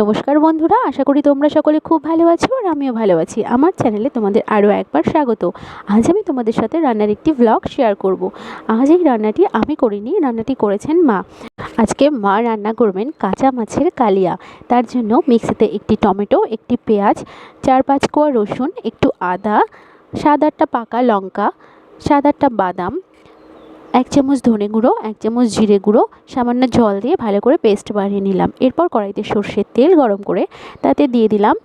নমস্কার বন্ধুরা, আশা করি তোমরা সকলে খুব ভালো আছো আর আমিও ভালো আছি। আমার চ্যানেলে তোমাদের আরও একবার স্বাগত। আজ আমি তোমাদের সাথে রান্নার একটি ভ্লগ শেয়ার করব। আজ এই রান্নাটি আমি করিনি, রান্নাটি করেছেন মা। আজকে মা রান্না করবেন কাঁচা মাছের কালিয়া। তার জন্য মিক্সিতে একটি টমেটো, একটি পেঁয়াজ, চার পাঁচ কোয়া রসুন, একটু আদা, সাত আটটা পাকা লঙ্কা, সাত আটটা বাদাম এক চামচ ধনে গুঁড়ো, এক চামচ জিরে গুঁড়ো, সামান্য জল দিয়ে ভালো করে পেস্ট বানিয়ে নিলাম। এরপর কড়াইতে সর্ষের তেল গরম করে তাতে দিয়ে দিলাম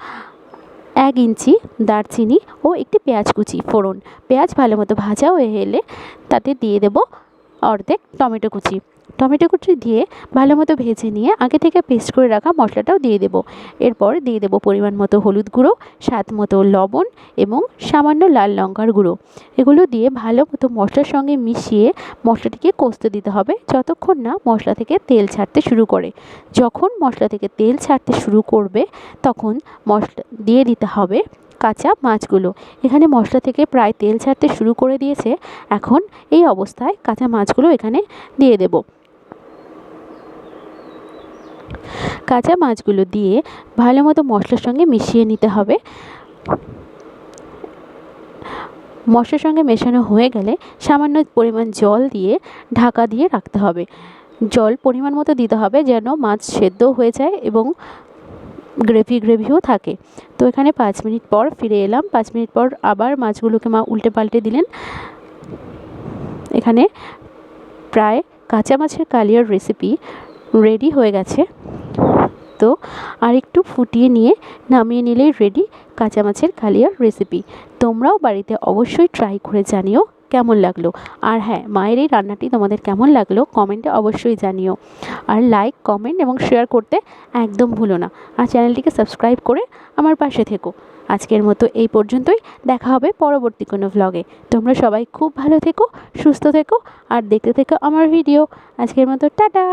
এক ইঞ্চি দারচিনি ও একটি পেঁয়াজ কুচি, ফোড়ন। পেঁয়াজ ভালো মতো ভাজা হয়ে এলে তাতে দিয়ে দেব অর্ধেক টমেটো কুচি। টমেটো কুচি দিয়ে ভালো মতো ভেজে নিয়ে আগে থেকে পেস্ট করে রাখা মশলাটাও দিয়ে দেবো। এরপর দিয়ে দেবো পরিমাণ মতো হলুদ গুঁড়ো, স্বাদ মতো লবণ এবং সামান্য লাল লঙ্কার গুঁড়ো। এগুলো দিয়ে ভালো মতো মশলার সঙ্গে মিশিয়ে মশলাটিকে কষতে দিতে হবে যতক্ষণ না মশলা থেকে তেল ছাড়তে শুরু করে। যখন মশলা থেকে তেল ছাড়তে শুরু করবে, তখন মশলা দিয়ে দিতে হবে কাঁচা মাছগুলো। এখানে মশলা থেকে প্রায় তেল ছাড়তে শুরু করে দিয়েছে। এখন এই অবস্থায় কাঁচা মাছগুলো এখানে দিয়ে দেবো। কাঁচা মাছগুলো দিয়ে ভালো মতো মশলার সঙ্গে মিশিয়ে নিতে হবে। মশলার সঙ্গে মেশানো হয়ে গেলে সামান্য পরিমাণ জল দিয়ে ঢাকা দিয়ে রাখতে হবে। জল পরিমাণ মতো দিতে হবে যেন মাছ সেদ্ধ হয়ে যায় এবং গ্রেভি গ্রেভিও থাকে। তো এখানে পাঁচ মিনিট পর ফিরে এলাম। পাঁচ মিনিট পর আবার মাছগুলোকে মা উল্টে পাল্টে দিলেন। এখানে প্রায় কাঁচা মাছের কালিয়ার রেসিপি রেডি হয়ে গেছে। তো আর একটু ফুটিয়ে নিয়ে নামিয়ে নিলেই রেডি কাঁচা মাছের কালিয়ার রেসিপি তোমরাও বাড়িতে অবশ্যই ট্রাই করে জানিও কেমন লাগল? আর হ্যাঁ মায়ের এই রান্নাটি তোমাদের কেমন লাগল? কমেন্টে অবশ্যই জানিও। আর লাইক কমেন্ট এবং শেয়ার করতে একদম ভুলো না। আর চ্যানেলটিকে সাবস্ক্রাইব করে আমার পাশে থেকো। আজকের মতো এই পর্যন্তই। দেখা হবে পরবর্তী কোনো ভ্লগে তোমরা সবাই খুব ভালো থেকো, সুস্থ থেকো, আর দেখতে থেকো আমার ভিডিও আজকের মতো, টাটা!